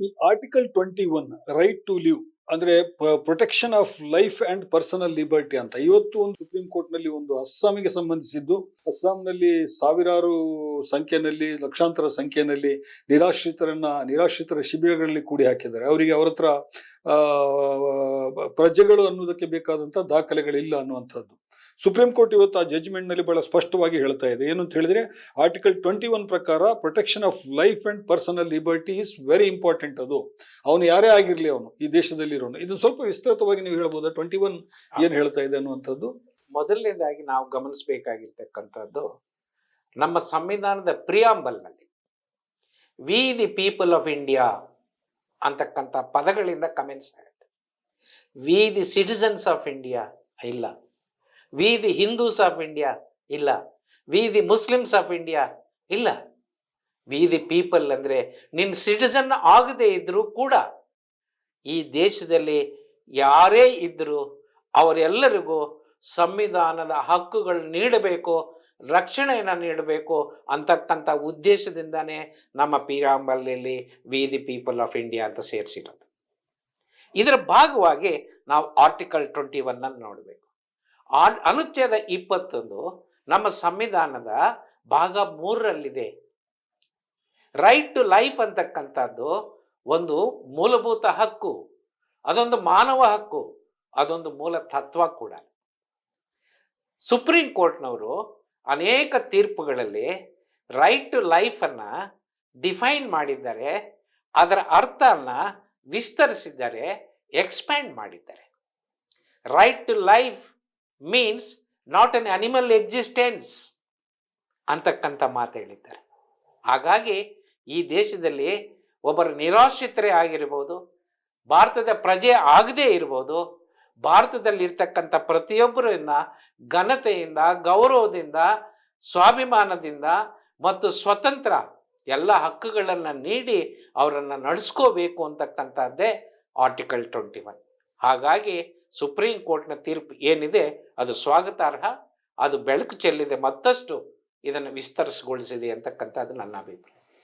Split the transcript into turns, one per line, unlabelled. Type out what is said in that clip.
ಈ article twenty one right to live ಅಂದ್ರೆ protection of life and personal liberty ಅಂತ. ಇವತ್ತು ಒಂದು ಸುಪ್ರೀಂ ಕೋರ್ಟ್ನಲ್ಲಿ ಒಂದು ಅಸ್ಸಾಮಿಗೆ ಸಂಬಂಧಿಸಿದ್ದು. ಅಸ್ಸಾಂನಲ್ಲಿ ಸಾವಿರಾರು ಸಂಖ್ಯೆಯಲ್ಲಿ ಲಕ್ಷಾಂತರ ಸಂಖ್ಯೆಯಲ್ಲಿ ನಿರಾಶ್ರಿತರನ್ನ ನಿರಾಶ್ರಿತರ ಶಿಬಿರಗಳಲ್ಲಿ ಕೂಡಿ ಹಾಕಿದ್ದಾರೆ. ಅವರಿಗೆ ಅವರ ಹತ್ರ ಆ, ಪ್ರಜೆಗಳು ಅನ್ನೋದಕ್ಕೆ ಬೇಕಾದಂತ ದಾಖಲೆಗಳಿಲ್ಲ ಅನ್ನುವಂಥದ್ದು. ಸುಪ್ರೀಂ ಕೋರ್ಟ್ ಇವತ್ತು ಆ ಜಜ್ಮೆಂಟ್ನಲ್ಲಿ ಬಹಳ ಸ್ಪಷ್ಟವಾಗಿ ಹೇಳ್ತಾ ಇದೆ. ಏನು ಅಂತ ಹೇಳಿದ್ರೆ ಆರ್ಟಿಕಲ್ ಟ್ವೆಂಟಿ ಒನ್ ಪ್ರಕಾರ protection of life and personal liberty is very important ಅದು. ಅವನು ಯಾರೇ ಆಗಿರ್ಲಿ ಅವನು ಈ ದೇಶದಲ್ಲಿ ಇರೋನು. ಇದು ಸ್ವಲ್ಪ ವಿಸ್ತೃತವಾಗಿ ನೀವು ಹೇಳ್ಬೋದು? ಟ್ವೆಂಟಿ ಒನ್ ಏನ್ ಹೇಳ್ತಾ ಇದೆ ಅನ್ನುವಂಥದ್ದು?
ಮೊದಲನೇದಾಗಿ ನಾವು ಗಮನಿಸಬೇಕಾಗಿರ್ತಕ್ಕಂಥದ್ದು ನಮ್ಮ ಸಂವಿಧಾನದ ಪ್ರಿಯಾಂಬಲ್ನಲ್ಲಿ we the people of India ಅಂತಕ್ಕಂಥ ಪದಗಳಿಂದ ಕಮೆಂಟ್ಸ್ ಆಗುತ್ತೆ. We the citizens of India ಇಲ್ಲ. We the Hindus of India ಇಲ್ಲ we the Muslims of India ಇಲ್ಲ ವಿ ದಿ ಪೀಪಲ್ ಅಂದರೆ ನಿನ್ನ ಸಿಟಿಸನ್ ಆಗದೇ ಇದ್ರೂ ಕೂಡ ಈ ದೇಶದಲ್ಲಿ ಯಾರೇ ಇದ್ದರೂ ಅವರೆಲ್ಲರಿಗೂ ಸಂವಿಧಾನದ ಹಕ್ಕುಗಳು ನೀಡಬೇಕು ರಕ್ಷಣೆಯನ್ನು ನೀಡಬೇಕು ಅಂತಕ್ಕಂಥ ಉದ್ದೇಶದಿಂದನೇ ನಮ್ಮ ಪೀರಾಂಬಲ್ಲಿ we the people of India ಅಂತ ಸೇರಿಸಿರೋದು ಇದರ ಭಾಗವಾಗಿ ನಾವು ಆರ್ಟಿಕಲ್ ಟ್ವೆಂಟಿ ಒನ್ ನೋಡಬೇಕು ಅನುಚ್ಛೇದ ಇಪ್ಪತ್ತೊಂದು ನಮ್ಮ ಸಂವಿಧಾನದ ಭಾಗ ಮೂರರಲ್ಲಿದೆ. ರೈಟ್ ಟು ಲೈಫ್ ಅಂತಕ್ಕಂಥದ್ದು ಒಂದು ಮೂಲಭೂತ ಹಕ್ಕು, ಅದೊಂದು ಮಾನವ ಹಕ್ಕು, ಅದೊಂದು ಮೂಲ ತತ್ವ ಕೂಡ. ಸುಪ್ರೀಂ ಕೋರ್ಟ್ನವರು ಅನೇಕ ತೀರ್ಪುಗಳಲ್ಲಿ ರೈಟ್ ಟು ಲೈಫನ್ನು ಡಿಫೈನ್ ಮಾಡಿದ್ದಾರೆ, ಅದರ ಅರ್ಥನ ವಿಸ್ತರಿಸಿದ್ದಾರೆ ಎಕ್ಸ್ಪ್ಯಾಂಡ್ ಮಾಡಿದ್ದಾರೆ. Right to life means not an animal existence ಅಂತಕ್ಕಂಥ ಮಾತು ಹೇಳಿದ್ದಾರೆ. ಹಾಗಾಗಿ ಈ ದೇಶದಲ್ಲಿ ಒಬ್ಬರು ನಿರಾಶ್ರಿತರೇ ಆಗಿರ್ಬೋದು, ಭಾರತದ ಪ್ರಜೆ ಆಗದೇ ಇರ್ಬೋದು, ಭಾರತದಲ್ಲಿರ್ತಕ್ಕಂಥ ಪ್ರತಿಯೊಬ್ಬರನ್ನ ಘನತೆಯಿಂದ, ಗೌರವದಿಂದ, ಸ್ವಾಭಿಮಾನದಿಂದ ಮತ್ತು ಸ್ವತಂತ್ರ ಎಲ್ಲ ಹಕ್ಕುಗಳನ್ನು ನೀಡಿ ಅವರನ್ನು ನಡೆಸ್ಕೋಬೇಕು ಅಂತಕ್ಕಂಥದ್ದೇ ಆರ್ಟಿಕಲ್ ಟ್ವೆಂಟಿ ಒನ್ ಹಾಗಾಗಿ ಸುಪ್ರೀಂ ಕೋರ್ಟ್ನ ತೀರ್ಪು ಏನಿದೆ, ಅದು ಸ್ವಾಗತಾರ್ಹ, ಅದು ಬೆಳಕು ಚೆಲ್ಲಿದೆ ಮತ್ತಷ್ಟು ಇದನ್ನು ವಿಸ್ತರಿಸಗೊಳಿಸಿದೆ ಅಂತಕ್ಕಂಥದ್ದು ನನ್ನ ಅಭಿಪ್ರಾಯ.